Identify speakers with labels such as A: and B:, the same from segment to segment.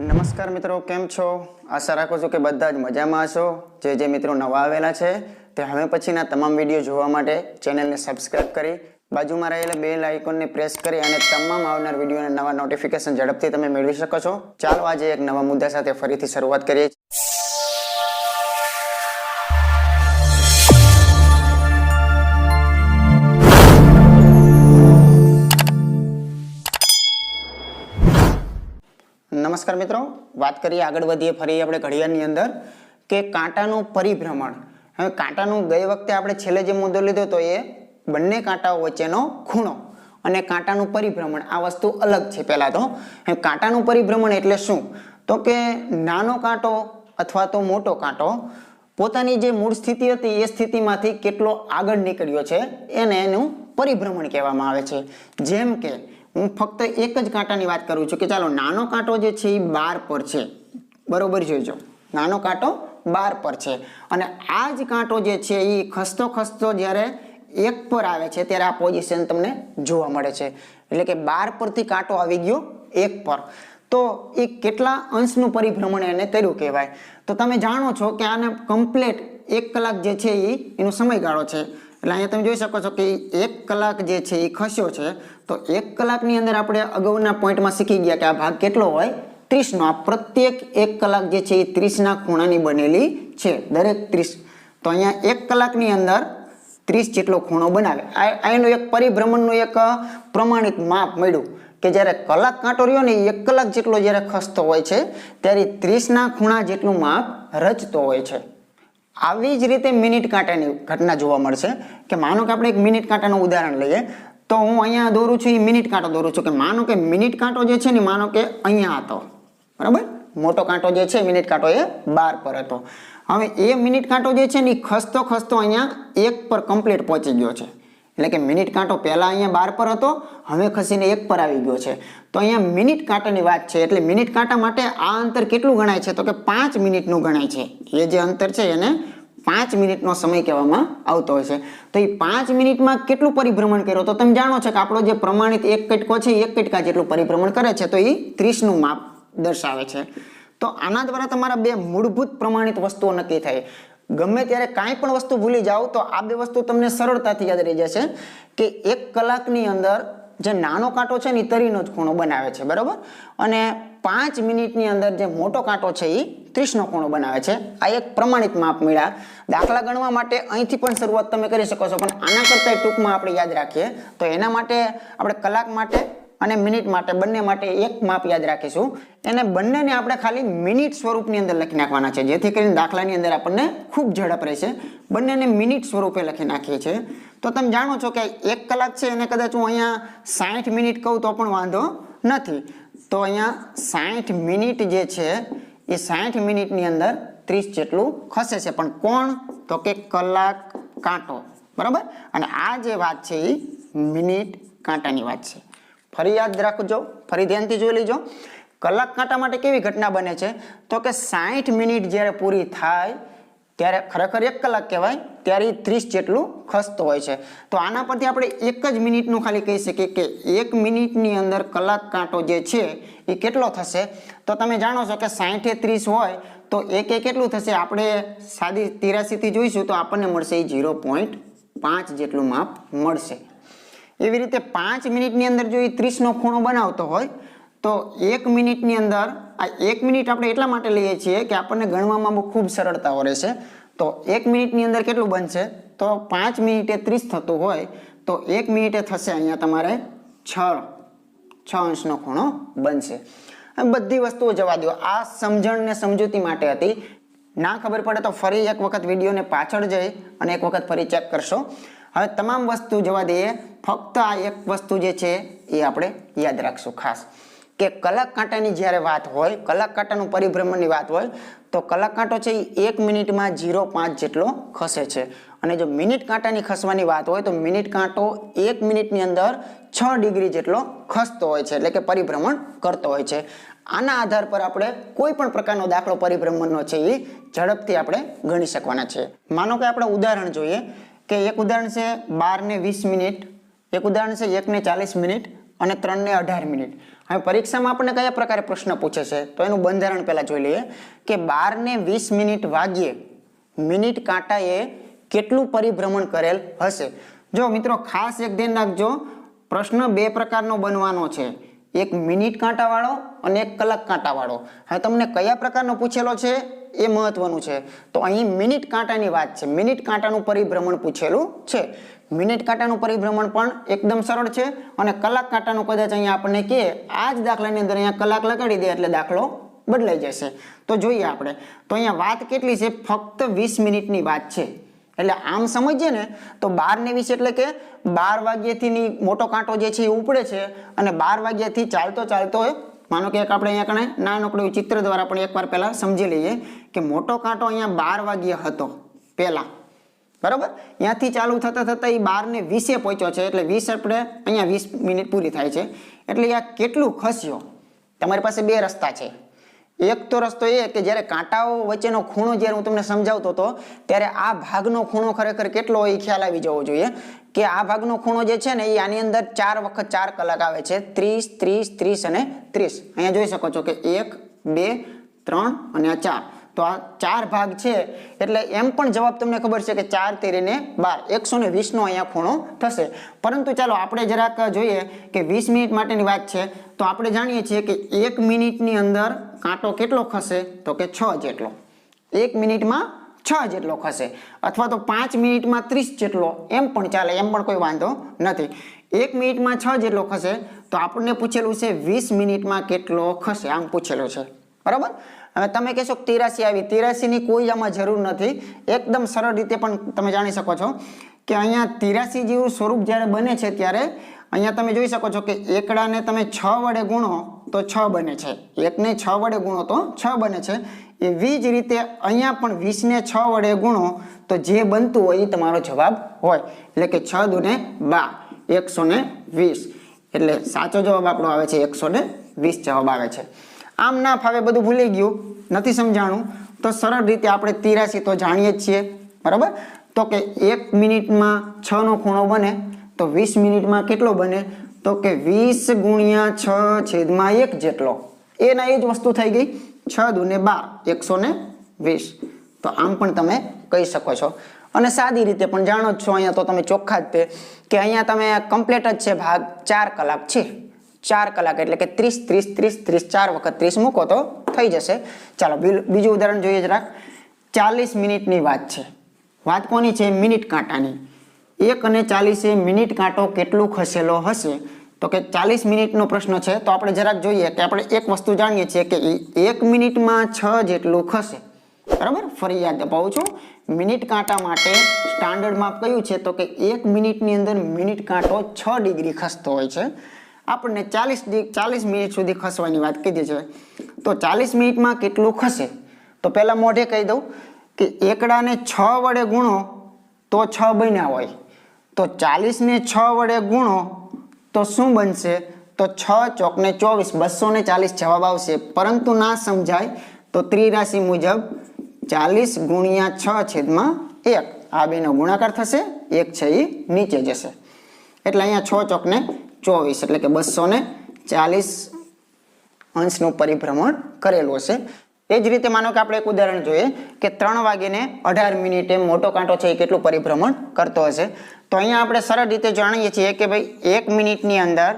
A: નમસ્કાર મિત્રો, કેમ છો? આશા રાખું છું કે બધા જ મજામાં હશો. જે જે મિત્રો નવા આવેલા છે, તે હવે પછીના તમામ વીડિયો જોવા માટે ચેનલને સબસ્ક્રાઇબ કરી બાજુમાં રહેલા બેલ આઇકોનને પ્રેસ કરી અને તમામ આવનાર વિડીયોના નવા નોટિફિકેશન ઝડપથી તમે મેળવી શકો છો. ચાલો આજે એક નવા મુદ્દા સાથે ફરીથી શરૂઆત કરીએ. નમસ્કાર મિત્રો. વાત કરીએ આગળ વધીએ, ફરી આપણે ઘડિયાળની અંદર, કે કાંટાનું પરિભ્રમણ. હવે કાંટાનું ગઈ વખતે આપણે છેલ્લે જે મુદ્દો લીધો તો એ બંને કાંટાઓ વચ્ચેનો ખૂણો અને કાંટાનું પરિભ્રમણ. આ વસ્તુ અલગ છે પહેલાં તો. કાંટાનું પરિભ્રમણ એટલે શું? તો કે નાનો કાંટો અથવા તો મોટો કાંટો પોતાની જે મૂળ સ્થિતિ હતી એ સ્થિતિમાંથી કેટલો આગળ નીકળ્યો છે એને એનું પરિભ્રમણ કહેવામાં આવે છે. જેમ કે હું ફક્ત એક જ કાંટાની વાત કરું છું કે ચાલો, નાનો કાંટો જે છે એ બાર પર છે. બરોબર જોઈજો નાનો કાંટો બાર પર છે. અને આ જ કાંટો જે છે એ ખસતો ખસતો જ્યારે એક પર આવે છે, ત્યારે આ પોઝિશન તમને જોવા મળે છે. એટલે કે બાર પરથી કાંટો આવી ગયો એક પર. તો એ કેટલા અંશનું પરિભ્રમણ એને કર્યું કહેવાય? તો તમે જાણો છો કે આને કમ્પ્લેટ એક કલાક જે છે એ એનો સમયગાળો છે. એટલે અહીંયા તમે જોઈ શકો છો કે એક કલાક જે છે એ ખસ્યો છે. તો એક કલાકની અંદર આપણે અગાઉના પોઈન્ટમાં શીખી ગયા કે આ ભાગ કેટલો હોય? ત્રીસનો. આ પ્રત્યેક એક કલાક જે છે એ ત્રીસના ખૂણાની બનેલી છે. દરેક ત્રીસ. તો અહીંયા એક કલાકની અંદર ત્રીસ જેટલો ખૂણો બનાવે. આ એનું એક પરિભ્રમણનું એક પ્રમાણિત માપ મળ્યું કે જ્યારે કલાક કાંટો રહ્યો ને એક કલાક જેટલો જ્યારે ખસતો હોય છે, ત્યારે ત્રીસના ખૂણા જેટલું માપ રચતો હોય છે. આવી જ રીતે મિનિટ કાંટાની ઘટના જોવા મળશે કે માનો કે આપણે એક મિનિટ કાંટાનું ઉદાહરણ લઈએ, તો હું અહીંયા દોરું છું એ મિનિટ કાંટો દોરું છું, કે માનો કે મિનિટ કાંટો જે છે ને માનો કે અહીંયા હતો, બરાબર? મોટો કાંટો જે છે, મિનિટ કાંટો એ બાર પર હતો. હવે એ મિનિટ કાંટો જે છે ને ખસતો ખસતો અહીંયા એક પર કમ્પ્લીટ પહોંચી ગયો છે. એટલે કે મિનિટ કાંટો પહેલા અહીંયા બાર પર હતો, હવે ખસીને એક પર આવી ગયો છે. તો અહીંયા મિનિટ કાંટાની વાત છે, એટલે મિનિટ કાંટા માટે આ અંતર કેટલું ગણાય છે? તો કે પાંચ મિનિટનું ગણાય છે. એ જે અંતર છે એને પાંચ મિનિટનો સમય કહેવામાં આવતો હોય છે. તો એ પાંચ મિનિટમાં કેટલું પરિભ્રમણ કર્યો? તો તમે જાણો છો કે આપણો જે પ્રમાણિત એક કટકો છે એક કટકા જેટલું પરિભ્રમણ કરે છે, તો એ ત્રીસનું માપ દર્શાવે છે. તો આના દ્વારા તમારા બે મૂળભૂત પ્રમાણિત વસ્તુઓ નક્કી થાય. ગમે ત્યારે કાંઈ પણ વસ્તુ ભૂલી જાઓ, તો આ બે વસ્તુ તમને સરળતાથી યાદ રહી જશે કે એક કલાકની અંદર જે નાનો કાંટો છે ને એ તરીનો જ ખૂણો બનાવે છે, બરાબર? અને પાંચ મિનિટની અંદર જે મોટો કાંટો છે એ ત્રીસનો ખૂણો બનાવે છે. આ એક પ્રમાણિત માપ મળ્યા. દાખલા ગણવા માટે અહીંથી પણ શરૂઆત તમે કરી શકો છો, પણ આના કરતાં ટૂંકમાં આપણે યાદ રાખીએ. તો એના માટે આપણે કલાક માટે અને મિનિટ માટે, બંને માટે એક માપ યાદ રાખીશું. એને બંનેને આપણે ખાલી મિનિટ સ્વરૂપની અંદર લખી નાખવાના છે. જેથી કરીને દાખલાની અંદર આપણને ખૂબ ઝડપ રહેશે. બંનેને મિનિટ સ્વરૂપે લખી નાખીએ છીએ. તો તમે જાણો છો કે એક કલાક છે એને કદાચ હું અહીંયા સાઠ મિનિટ કહું તો પણ વાંધો નથી. તો અહીંયા સાઠ મિનિટ જે છે, એ સાઠ મિનિટની અંદર ત્રીસ જેટલું ખસે છે. પણ કોણ? તો કે કલાક કાંટો. બરાબર? અને આ જે વાત છે એ મિનિટ કાંટાની વાત છે. ફરી યાદ રાખજો, ફરી ધ્યાનથી જોઈ લેજો. કલાક કાંટા માટે કેવી ઘટના બને છે? તો કે સાઠ મિનિટ જ્યારે પૂરી થાય, ત્યારે ખરેખર એક કલાક કહેવાય, ત્યારે એ ત્રીસ જેટલું ખસતો હોય છે. તો આના પરથી આપણે એક જ મિનિટનું ખાલી કહી શકીએ કે એક મિનિટની અંદર કલાક કાંટો જે છે એ કેટલો થશે? તો તમે જાણો છો કે સાઠે ત્રીસ હોય, તો એક એક કેટલું થશે? આપણે સાદી તિરાસીથી જોઈશું તો આપણને મળશે એ ઝીરો પોઈન્ટ પાંચ જેટલું માપ મળશે. એવી રીતે પાંચ મિનિટની અંદર જો એ ત્રીસનો ખૂણો બનાવતો હોય, તો એક મિનિટની અંદર, આ એક મિનિટ આપણે એટલા માટે લઈએ છીએ કે આપણને ગણવામાં ખૂબ સરળતાઓ રહેશે. તો એક મિનિટની અંદર કેટલું બનશે? તો પાંચ મિનિટે ત્રીસ થતું હોય, તો એક મિનિટે થશે અહીંયા તમારે છ છ અંશનો ખૂણો બનશે. બધી વસ્તુઓ જવા દો. આ સમજણ ને સમજૂતી માટે હતી. ના ખબર પડે તો ફરી એક વખત વિડીયોને પાછળ જઈ અને એક વખત ફરી ચેક કરશો. હવે તમામ વસ્તુ જવા દઈએ, ફક્ત આ એક વસ્તુ જે છે એ આપણે યાદ રાખશું ખાસ. કે કલાક કાંટાની જ્યારે વાત હોય કલાક કાંટાનું પરિભ્રમણની વાત હોય, તો કલાક કાંટો છે એ એક મિનિટમાં ઝીરો પાંચ જેટલો ખસે છે. અને જો મિનિટ કાંટાની ખસવાની વાત હોય, તો મિનિટ કાંટો એક મિનિટની અંદર છ ડિગ્રી જેટલો ખસતો હોય છે, એટલે કે પરિભ્રમણ કરતો હોય છે. આના આધાર પર આપણે કોઈ પણ પ્રકારનો દાખલો પરિભ્રમણનો છે એ ઝડપથી આપણે ગણી શકવાના છે. માનો કે આપણે ઉદાહરણ જોઈએ કે એક ઉદાહરણ છે બાર ને વીસ મિનિટ, એક ઉદાહરણ છે એક ને ચાલીસ મિનિટ અને ત્રણ ને અઢાર મિનિટ. હવે પરીક્ષામાં આપણને કયા પ્રકારે પ્રશ્ન પૂછે છે? તો એનું બંધારણ પહેલાં જોઈ લઈએ કે બાર ને વીસ મિનિટ વાગ્યે મિનિટ કાંટાએ કેટલું પરિભ્રમણ કરેલ હશે? જો મિત્રો ખાસ એક ધ્યાન રાખજો, પ્રશ્ન બે પ્રકારનો બનવાનો છે. એક મિનિટ કાંટાવાળો અને એક કલાક કાંટાવાળો. હવે તમને કયા પ્રકારનો પૂછેલો છે? એ મહત્વનું છે. તો અહીં મિનિટ કાંટાની વાત છે. મિનિટ કાંટાનું પરિભ્રમણ પૂછેલું છે. મિનિટ કાંટાનું પરિભ્રમણ પણ એકદમ સરળ છે અને કલાક કાંટાનું કદાચ અહીંયા આપણને કહે, આ જ દાખલાની અંદર અહીંયા કલાક લગાડી દે એટલે દાખલો બદલાઈ જશે. તો જોઈએ આપણે. તો અહીંયા વાત કેટલી છે? ફક્ત વીસ મિનિટની વાત છે. એટલે આમ સમજીએ ને, તો બાર ને વીસ એટલે કે બાર વાગ્યાથી મોટો કાંટો જે છે એ ઉપડે છે અને બાર વાગ્યાથી ચાલતો ચાલતો માનો કે એક આપણે અહીંયા કણે નાનકડું ચિત્ર દ્વારા પણ એકવાર પહેલા સમજી લઈએ કે મોટો કાંટો અહીંયા બાર વાગ્યે હતો પહેલા. બરાબર? ત્યાંથી ચાલુ થતા થતા એ બાર ને વીસે પહોંચ્યો છે, એટલે વીસ આપણે અહીંયા વીસ મિનિટ પૂરી થાય છે. એટલે આ કેટલું ખસ્યો? તમારી પાસે બે રસ્તા છે. એક તો રસ્તો એ કે જ્યારે કાંટાઓ વચ્ચેનો ખૂણો જ્યારે હું તમને સમજાવતો હતો, ત્યારે આ ભાગનો ખૂણો ખરેખર કેટલો એ ખ્યાલ આવી જવો જોઈએ. કે આ ભાગનો ખૂણો જે છે ને, એ આની અંદર ચાર વખત ચાર કલાક આવે છે. ત્રીસ ત્રીસ ત્રીસ અને ત્રીસ. અહીંયા જોઈ શકો છો કે એક, બે, ત્રણ અને ચાર. તો આ ચાર ભાગ છે. એટલે એમ પણ જવાબ તમને ખબર છે કે ચાર તેરીને બાર. એકસો ને વીસનો અહીંયા ખૂણો થશે. પરંતુ ચાલો આપણે જરાક જોઈએ કે વીસ મિનિટ માટેની વાત છે. તો આપણે જાણીએ છીએ કે એક મિનિટની અંદર કાંટો કેટલો ખસે? તો કે છ જેટલો. એક મિનિટમાં છ જેટલો ખસે. અથવા તો પાંચ મિનિટમાં ત્રીસ જેટલો. એમ પણ ચાલે, એમ પણ કોઈ વાંધો નથી. એક મિનિટમાં છ જેટલો ખસે. તો આપણને પૂછેલું છે વીસ મિનિટમાં કેટલો ખસે? આમ પૂછેલું છે. બરાબર? હવે તમે કહેશો કે તિરાસી આવી. તિરાસીની કોઈ આમાં જરૂર નથી. એકદમ સરળ રીતે પણ તમે જાણી શકો છો કે અહીંયા તિરાસી જેવું સ્વરૂપ જ્યારે બને છે ત્યારે અહીંયા તમે જોઈ શકો છો કે એકડાને તમે છ વડે ગુણો તો છ બને છે. એકને છ વડે ગુણો તો છ બને છે. એવી જ રીતે અહીંયા પણ વીસને છ વડે ગુણો તો જે બનતું હોય એ તમારો જવાબ હોય. એટલે કે છ દુને બા એકસો વીસ. એટલે સાચો જવાબ આપણો આવે છે એકસો ને વીસ જવાબ આવે છે. આમ ના ફાવે, બધું ભૂલી ગયું, નથી સમજાણું, તો સરળ રીતે આપણે તિરાસી તો જાણીએ જ છીએ, બરાબર? તો કે એક મિનિટમાં છ નો ખૂણો બને, તો વીસ મિનિટમાં કેટલો બને? તો કે વીસ ગુણ્યા છ છેદમાં એક જેટલો. એના એ જ વસ્તુ થઈ ગઈ, છ દુને બાર, એકસો ને વીસ. તો આમ પણ તમે કહી શકો છો. અને સાદી રીતે પણ જાણો જ છો અહીંયા તો તમે ચોખ્ખા જ તે, કે અહીંયા તમે કમ્પ્લીટ જ છે ભાગ, ચાર કલાક છે. ચાર કલાક, એટલે કે ત્રીસ ત્રીસ ત્રીસ ત્રીસ, ચાર વખત ત્રીસ મૂકો તો થઈ જશે. ચાલો બીજું ઉદાહરણ જોઈએ જરાક. ચાલીસ મિનિટની વાત છે. વાત કોની છે? મિનિટ કાંટાની. એક અને ચાલીસે મિનિટ કાંટો કેટલું ખસેલો હશે? તો કે ચાલીસ મિનિટનો પ્રશ્ન છે. તો આપણે જરાક જોઈએ કે આપણે એક વસ્તુ જાણીએ છીએ કે એક મિનિટમાં છ જેટલું ખસે. બરાબર? ફરી યાદ અપાવું છું. મિનિટ કાંટા માટે સ્ટાન્ડર્ડ માપ કયું છે? તો કે એક મિનિટની અંદર મિનિટ કાંટો છ ડિગ્રી ખસતો હોય છે. આપણને ચાલીસ ચાલીસ મિનિટ સુધી ખસવાની વાત કીધી છે. તો ચાલીસ મિનિટમાં કેટલું ખસે? તો પહેલાં મોઢે કહી દઉં કે એકડાને છ વડે ગુણો તો છ બન્યા હોય. તો ચાલીસને છ વડે ગુણો તો શું બનશે? તો છ ચોકને ચોવીસ બસો ને ચાલીસ જવાબ આવશે. પરંતુ ના સમજાય તો ત્રિરાશિ મુજબ ચાલીસ ગુણ્યા છ છેદમાં એક. આ બેનો ગુણાકાર થશે, એક છે એ નીચે જશે. એટલે અહીંયા છ ચોકને ચોવીસ એટલે કે બસો ને ચાલીસ અંશનું પરિભ્રમણ કરેલું હશે. એ જ રીતે માનો કે આપણે એક ઉદાહરણ જોઈએ કે ત્રણ વાગીને અઢાર મિનિટે મોટો કાંટો છે એ કેટલું પરિભ્રમણ કરતો હશે. તો અહીંયા આપણે સરળ રીતે જાણીએ છીએ કે ભાઈ એક મિનિટની અંદર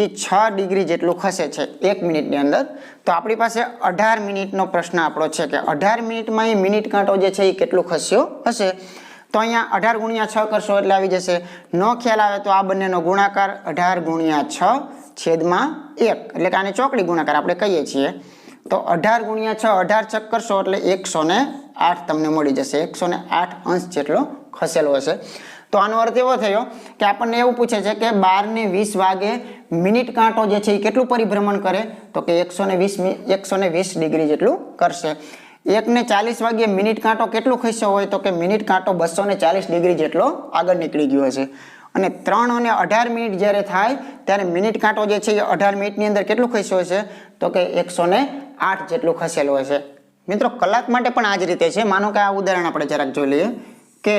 A: એ છ ડિગ્રી જેટલું ખસે છે એક મિનિટની અંદર. તો આપણી પાસે અઢાર મિનિટનો પ્રશ્ન આપણો છે કે અઢાર મિનિટમાં એ મિનિટ કાંટો જે છે એ કેટલું ખસ્યો હશે? તો અહીંયા અઢાર ગુણ્યા છ કરશો એટલે આવી જશે. ન ખ્યાલ આવે તો આ બંનેનો ગુણાકાર અઢાર ગુણ્યા છ છેદમાં એક. એટલે કે આને ચોકડી ગુણાકાર આપણે કહીએ છીએ. તો અઢાર ગુણ્યા છ, અઢાર છક કરશો એટલે એકસો ને આઠ તમને મળી જશે. એકસો ને આઠ અંશ જેટલો ખસેલો હશે. તો આનો અર્થ એવો થયો કે આપણને એવું પૂછે છે કે બાર ને વીસ વાગે મિનિટ કાંટો જે છે એ કેટલું પરિભ્રમણ કરે? તો કે એકસો ને વીસ એકસો વીસ ડિગ્રી જેટલું કરશે. એકને ચાલીસ વાગ્યે મિનિટ કાંટો કેટલું ખસ્યો હોય તો કે મિનિટ કાંટો બસો ને ચાલીસ ડિગ્રી જેટલો આગળ નીકળી ગયો હશે. અને ત્રણ અને અઢાર મિનિટ જ્યારે થાય, ત્યારે મિનિટ કાંટો જે છે એ અઢાર મિનિટની અંદર કેટલું ખસ્યો હશે? તો કે એકસો ને આઠ જેટલું ખસેલું હશે. મિત્રો, કલાક માટે પણ આ જ રીતે છે. માનો કે આ ઉદાહરણ આપણે જરાક જોઈ લઈએ કે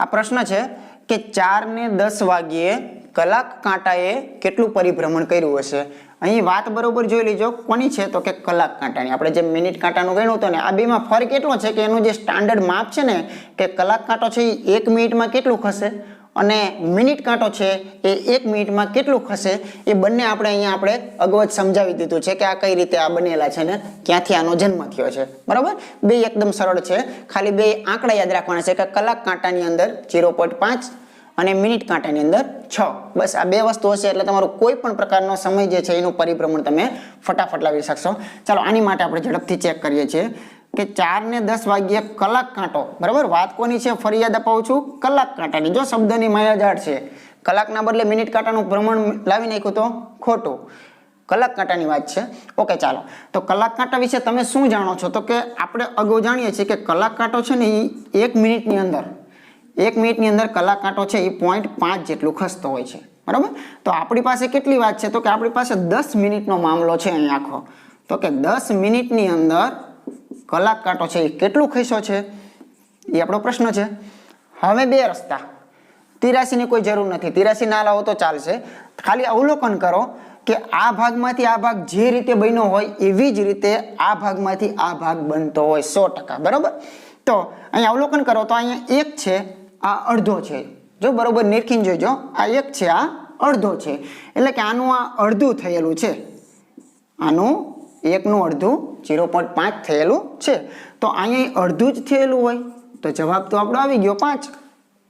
A: આ પ્રશ્ન છે કે ચાર ને દસ વાગ્યે કલાક કાંટાએ કેટલું પરિભ્રમણ કર્યું હશે? અહીં વાત બરોબર જોઈ લીજો. કોની છે? તો કે કલાક કાંટાની. આપણે જે મિનિટ કાંટાનું ગણ્યું હતું ને, આ બેમાં ફરક એટલો છે કે એનું જે સ્ટાન્ડર્ડ માપ છે ને, કે કલાક કાંટો છે એ એક મિનિટમાં કેટલું ખસે અને મિનિટ કાંટો છે એ એક મિનિટમાં કેટલું ખસે, એ બંને આપણે અહીંયા આપણે અગવત સમજાવી દીધું છે કે આ કઈ રીતે આ બનેલા છે ને ક્યાંથી આનો જન્મ થયો છે. બરાબર? બે એકદમ સરળ છે. ખાલી બે આંકડા યાદ રાખવાના છે કે કલાક કાંટાની અંદર ઝીરો પોઈન્ટ પાંચ અને મિનિટ કાંટાની અંદર છ. બસ આ બે વસ્તુ હશે એટલે તમારો કોઈ પણ પ્રકારનો સમય જે છે એનું પરિભ્રમણ તમે ફટાફટ લાવી શકશો. ચાલો, આની માટે આપણે ઝડપથી ચેક કરીએ છીએ કે ચાર ને દસ વાગ્યે કલાક કાંટો. બરાબર? વાત કોની છે? ફરિયાદ અપાવું છું કલાક કાંટાની. જો શબ્દની માયાજાળ છે, કલાકના બદલે મિનિટ કાંટાનું ભ્રમણ લાવી નાખ્યું તો ખોટું. કલાક કાંટાની વાત છે. ઓકે, ચાલો. તો કલાક કાંટા વિશે તમે શું જાણો છો? તો કે આપણે અગાઉ જાણીએ છીએ કે કલાક કાંટો છે ને એ એક મિનિટની અંદર એક મિનિટની અંદર કલાક કાંટો છે એ પોઈન્ટ પાંચ જેટલું ખસતો હોય છે. બરાબર? તો આપણી પાસે કેટલી વાત છે? તો કે આપણી પાસે દસ મિનિટનો મામલો છે અહીં આખો. તો કે દસ મિનિટની અંદર કલાક કાંટો છે એ કેટલું ખસ્યો છે? એ આપણો પ્રશ્ન છે. હવે બે રસ્તા. તિરાસીની કોઈ જરૂર નથી. તિરાસી ના લાવો તો ચાલશે. ખાલી અવલોકન કરો કે આ ભાગમાંથી આ ભાગ જે રીતે બન્યો હોય એવી જ રીતે આ ભાગમાંથી આ ભાગ બનતો હોય સો ટકા. બરાબર? તો અહીંયા અવલોકન કરો તો અહીંયા એક છે આ અડધો છે. જો બરોબર નિરખીને જોઈજો આ એક છે, આ અડધો છે. એટલે કે આનું આ અડધું થયેલું છે. આનું એકનું અડધું ઝીરો પોઈન્ટ પાંચ થયેલું છે. તો અહીંયા અડધું જ થયેલું હોય. તો જવાબ તો આપણો આવી ગયો પાંચ.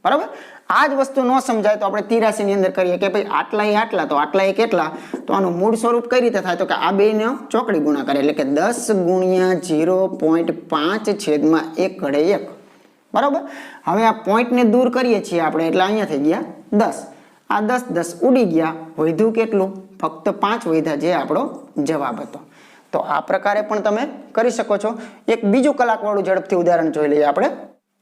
A: બરાબર? આ જ વસ્તુ ન સમજાય તો આપણે તિરાસીની અંદર કરીએ કે ભાઈ આટલા આટલા, તો આટલા કેટલા? તો આનું મૂળ સ્વરૂપ કઈ રીતે થાય? તો કે આ બેનો ચોકડી ગુણાકાર. એટલે કે દસ ગુણ્યા ઝીરો પોઈન્ટ પાંચ છેદમાં એક ઘડે એક. બરાબર? હવે આ પોઈન્ટને દૂર કરીએ છીએ આપણે, એટલે અહીંયા થઈ ગયા દસ. આ દસ દસ ઉડી ગયા. વધ્યું કેટલું? ફક્ત પાંચ વધ્યા જે આપણો જવાબ હતો. તો આ પ્રકારે પણ તમે કરી શકો છો. એક બીજું કલાકવાળું ઝડપથી ઉદાહરણ જોઈ લઈએ આપણે.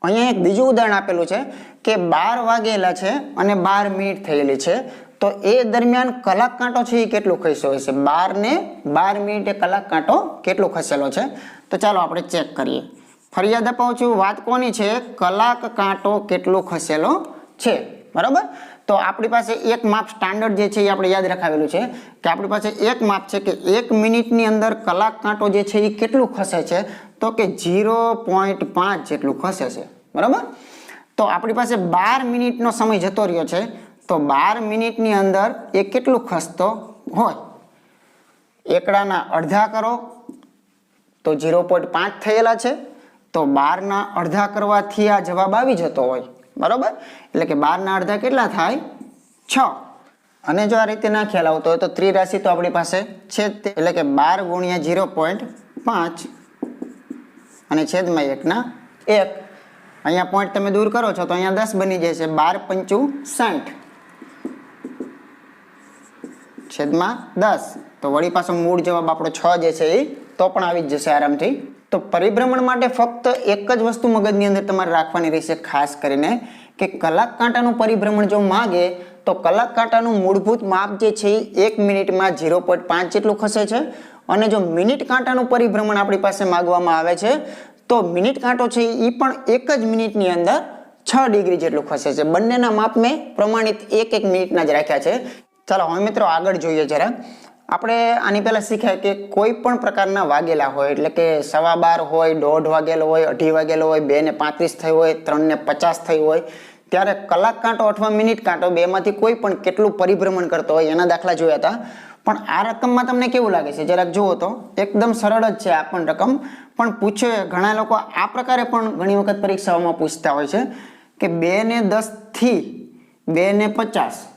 A: અહીંયા એક બીજું ઉદાહરણ આપેલું છે કે બાર વાગેલા છે અને બાર મિનિટ થયેલી છે. તો એ દરમિયાન કલાક કાંટો છે એ કેટલું ખસ્યો છે બાર ને બાર મિનિટે કલાક કાંટો કેટલો ખસેલો છે? તો ચાલો આપણે ચેક કરીએ. ફરિયાદ અપાવું વાત કોની છે? કલાક કાંટો કેટલો ખસેલો છે? બરાબર? તો આપણી પાસે એક માપ સ્ટાન્ડર્ડ જે છે એ આપણે યાદ રખાવેલું છે કે આપણી પાસે એક માપ છે કે એક મિનિટની અંદર કલાક કાંટો જે છે એ કેટલું ખસે છે? તો કે ઝીરો પોઈન્ટ પાંચ જેટલું ખસે છે. બરાબર? તો આપણી પાસે બાર મિનિટનો સમય જતો રહ્યો છે. તો બાર મિનિટની અંદર એ કેટલું ખસતો હોય? એકડાના અડધા કરો. તો ઝીરો પોઈન્ટ પાંચ થયેલા છે. તો બારના અડધા કરવાથી આ જવાબ આવી જતો હોય. બરાબર? એટલે કે બારના અડધા કેટલા થાય? છ. અને જો આ રીતે ના ખ્યાલ આવતો હોય તો ત્રિરાશિ તો આપણી પાસે છે એટલે કે બાર ગુણ્યા ઝીરો પોઈન્ટ પાંચ. અને છેદમાં એકના એક. અહીંયા પોઈન્ટ તમે દૂર કરો છો તો અહીંયા દસ બની જશે. બાર પંચુ સાઠ છેદમાં દસ. તો વળી પાછો મૂળ જવાબ આપણો છ જે છે એ તો પણ આવી જ જશે આરામથી. તો પરિભ્રમણ માટે ફક્ત એક જ વસ્તુ મગજની અંદર તમારે રાખવાની રહેશે, ખાસ કરીને કે કલાક કાંટાનું પરિભ્રમણ જો માગે, તો કલાક કાંટાનું મૂળભૂત માપ જે છે એ એક મિનિટમાં ઝીરો પોઈન્ટ પાંચ જેટલું ખસે છે. અને જો મિનિટ કાંટાનું પરિભ્રમણ આપણી પાસે માગવામાં આવે છે, તો મિનિટ કાંટો છે એ પણ એક જ મિનિટની અંદર છ ડિગ્રી જેટલું ખસે છે. બંનેના માપ મેં પ્રમાણિત એક એક મિનિટના જ રાખ્યા છે. ચાલો હવે મિત્રો આગળ જોઈએ જરા આપણે આની પહેલાં શીખ્યા કે કોઈ પણ પ્રકારના વાગેલા હોય, એટલે કે સવા બાર હોય, દોઢ વાગેલો હોય, અઢી વાગેલો હોય, બે ને પાંત્રીસ થઈ હોય, ત્રણ ને પચાસ થઈ હોય, ત્યારે કલાક કાંટો અથવા મિનિટ કાંટો બેમાંથી કોઈ પણ કેટલું પરિભ્રમણ કરતો હોય એના દાખલા જોયા હતા. પણ આ રકમમાં તમને કેવું લાગે છે? જરાક જુઓ તો. એકદમ સરળ જ છે આ પણ રકમ. પણ પૂછે ઘણા લોકો આ પ્રકારે પણ ઘણી વખત પરીક્ષાઓમાં પૂછતા હોય છે કે બે ને દસથી બે ને પચાસ.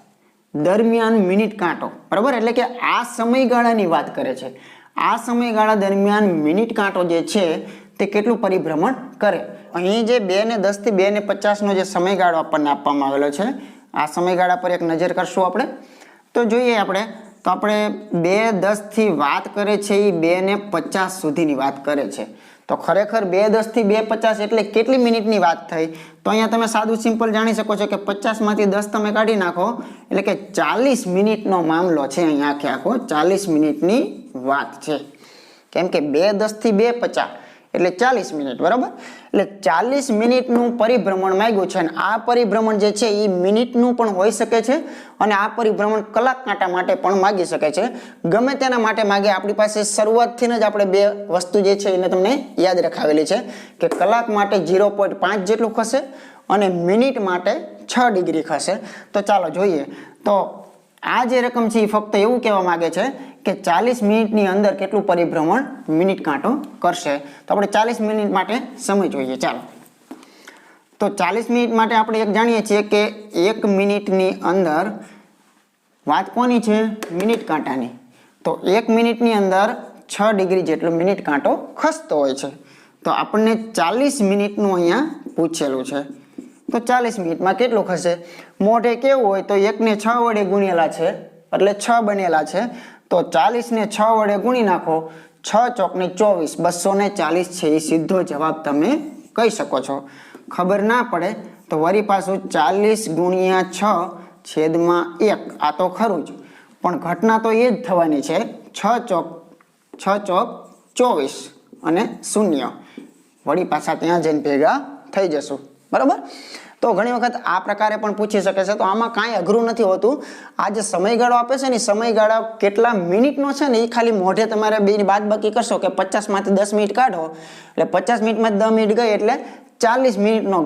A: દરમિયાન મિનિટ કાંટો. બરાબર? એટલે કે આ સમયગાળાની વાત કરે છે. આ સમયગાળા દરમિયાન મિનિટ કાંટો જે છે, તે કેટલું પરિભ્રમણ કરે? અહીં જે બે ને દસથી બે ને પચાસનો જે સમયગાળો આપણને આપવામાં આવેલો છે, આ સમયગાળા પર એક નજર કરશું આપણે. તો જોઈએ આપણે, તો આપણે બે દસથી વાત કરે છે એ બે ને પચાસ સુધીની વાત કરે છે. તો ખરેખર બે દસથી બે પચાસ એટલે કેટલી મિનિટની વાત થઈ? તો અહીંયા તમે સાદું સિમ્પલ જાણી શકો છો કે પચાસમાંથી દસ તમે કાઢી નાખો, એટલે કે ચાલીસ મિનિટનો મામલો છે અહીંયા આખે આખો, ચાલીસ મિનિટની વાત છે. કેમ કે બે દસથી બે પચાસ. એટલે ચાલીસ મિનિટ, બરાબર? એટલે ચાલીસ મિનિટનું પરિભ્રમણ માંગ્યું છે અને આ પરિભ્રમણ જે છે, એ મિનિટનું પણ હોઈ શકે છે અને આ પરિભ્રમણ કલાક કાંટા માટે પણ માગી શકે છે. ગમે તેના માટે માગે, આપણી પાસે શરૂઆતથી જ આપણે બે વસ્તુ જે છે, એને તમને યાદ રખાવેલી છે કે કલાક માટે ઝીરો પોઈન્ટ પાંચ જેટલું ખસે અને મિનિટ માટે છ ડિગ્રી ખસે. તો ચાલો જોઈએ. તો આ જે રકમ છે એ ફક્ત એવું કહેવા માગે છે કે ચાલીસ મિનિટની અંદર કેટલું પરિભ્રમણ મિનિટ કાંટો કરશે. તો આપણે ચાલીસ મિનિટ માટે સમય જોઈએ. ચાલો. તો ચાલીસ મિનિટ માટે આપણે એક જાણીએ છીએ કે એક મિનિટની અંદર વાત કોની છે? મિનિટ કાંટાની. તો એક મિનિટની અંદર છ ડિગ્રી જેટલો મિનિટ કાંટો ખસતો હોય છે. તો આપણને ચાલીસ મિનિટનું અહીંયા પૂછેલું છે. તો ચાલીસ મિનિટમાં કેટલું ખસે? મોઢે કેવું હોય તો એકને છ વડે ગુણેલા છે, એટલે છ બનેલા છે. તો ચાલીસને છ વડે ગુણી નાખો, છ ચોકને ચોવીસ, બસો ને ચાલીસ છે, એ સીધો જવાબ તમે કહી શકો છો. ખબર ના પડે તો વળી પાછું ચાલીસ ગુણ્યા છ છેદમાં એક, આ તો ખરું જ. પણ ઘટના તો એ જ થવાની છે, છ ચોક છ ચોક ચોવીસ અને શૂન્ય. વળી પાછા ત્યાં જઈને ભેગા થઈ જશું. બરાબર? તો ઘણી વખત આ પ્રકારે પણ પૂછી શકે છે. તો આમાં કાંઈ અઘરું નથી હોતું. આ જે સમયગાળો આપે છે ને સમયગાળા કેટલા મિનિટનો છે ને, એ ખાલી મોઢે તમારે બે બાદ બાકી કરશો કે પચાસમાંથી દસ મિનિટ કાઢો. એટલે પચાસ મિનિટમાં દસ મિનિટ ગઈ એટલે ચાલીસ મિનિટનો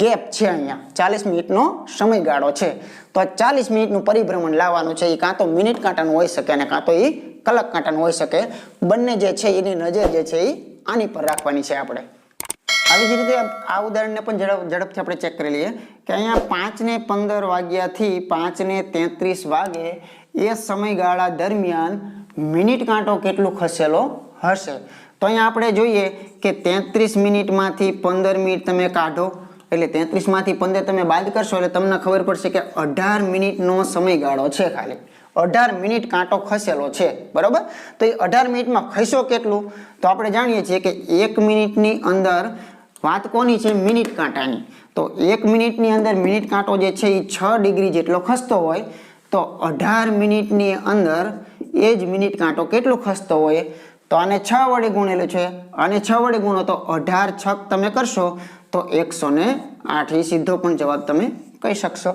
A: ગેપ છે અહીંયા. ચાલીસ મિનિટનો સમયગાળો છે. તો આ ચાલીસ મિનિટનું પરિભ્રમણ લાવવાનું છે. એ કાં તો મિનિટ કાંટાનું હોઈ શકે અને કાં તો એ કલાક કાંટાનું હોઈ શકે. બંને જે છે, એની નજર જે છે, એ આની પર રાખવાની છે આપણે. આવી જ રીતે આ ઉદાહરણને પણ ઝડપ, ઝડપથી આપણે ચેક કરી લઈએ કે અહીંયા પાંચને પંદર વાગ્યાથી પાંચને તેત્રીસ વાગે એ સમયગાળા દરમિયાન મિનિટ કાંટો કેટલું ખસેલો હશે? તો અહીંયા આપણે જોઈએ કે તેત્રીસ મિનિટમાંથી પંદર મિનિટ તમે કાઢો, એટલે તેત્રીસમાંથી પંદર તમે બાદ કરશો, એટલે તમને ખબર પડશે કે અઢાર મિનિટનો સમયગાળો છે ખાલી. અઢાર મિનિટ કાંટો ખસેલો છે, બરાબર? તો એ અઢાર મિનિટમાં ખસ્યો કેટલું? તો આપણે જાણીએ છીએ કે એક મિનિટની અંદર વાત કોની છે? મિનિટ કાંટાની. તો એક મિનિટની અંદર મિનિટ કાંટો જે છે એ છ ડિગ્રી જેટલો ખસતો હોય, તો અઢાર મિનિટની અંદર એ જ મિનિટ કાંટો કેટલો ખસતો હોય? તો આને છ વડે ગુણેલું છે. અને છ વડે ગુણો તો અઢાર છક તમે કરશો, તો એકસો ને આઠ. સીધો પણ જવાબ તમે કહી શકશો.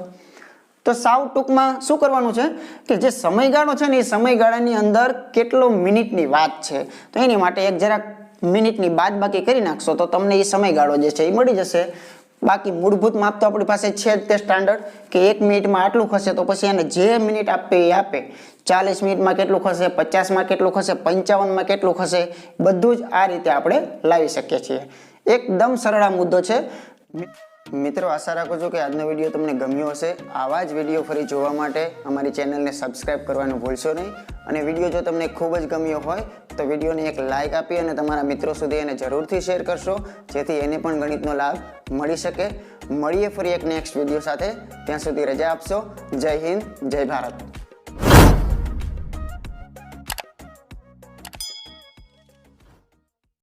A: તો સાવ ટૂંકમાં શું કરવાનું છે? કે જે સમયગાળો છે ને, એ સમયગાળાની અંદર કેટલો મિનિટની વાત છે? તો એની માટે એક જરાક મિનિટની બાદ બાકી કરી નાખશો તો તમને એ સમયગાળો જે છે એ મળી જશે. બાકી મૂળભૂત માપ તો આપણી પાસે છે જ તે સ્ટાન્ડર્ડ કે એક મિનિટમાં આટલું ખસે તો પછી એને જે મિનિટ આપે એ આપે. ચાલીસ મિનિટમાં કેટલું ખસે, પચાસમાં કેટલું ખસે, પંચાવનમાં કેટલું ખસે, બધું જ આ રીતે આપણે લાવી શકીએ છીએ. એકદમ સરળ મુદ્દો છે. મિત્રો, આશા રાખું છું કે આજનો વીડિયો તમને ગમ્યો હશે. આવા જ વીડિયો ફરી જોવા માટે અમારી ચેનલને સબસ્ક્રાઇબ કરવાનું ભૂલશો નહીં. અને વીડિયો જો તમને ખૂબ જ ગમ્યો હોય, તો વિડીયોને એક લાઇક આપી અને તમારા મિત્રો સુધી એને જરૂરથી શેર કરશો, જેથી એને પણ ગણિતનો લાભ મળી શકે. મળીએ ફરી એક નેક્સ્ટ વીડિયો સાથે. ત્યાં સુધી રજા આપશો. જય હિન્દ, જય ભારત.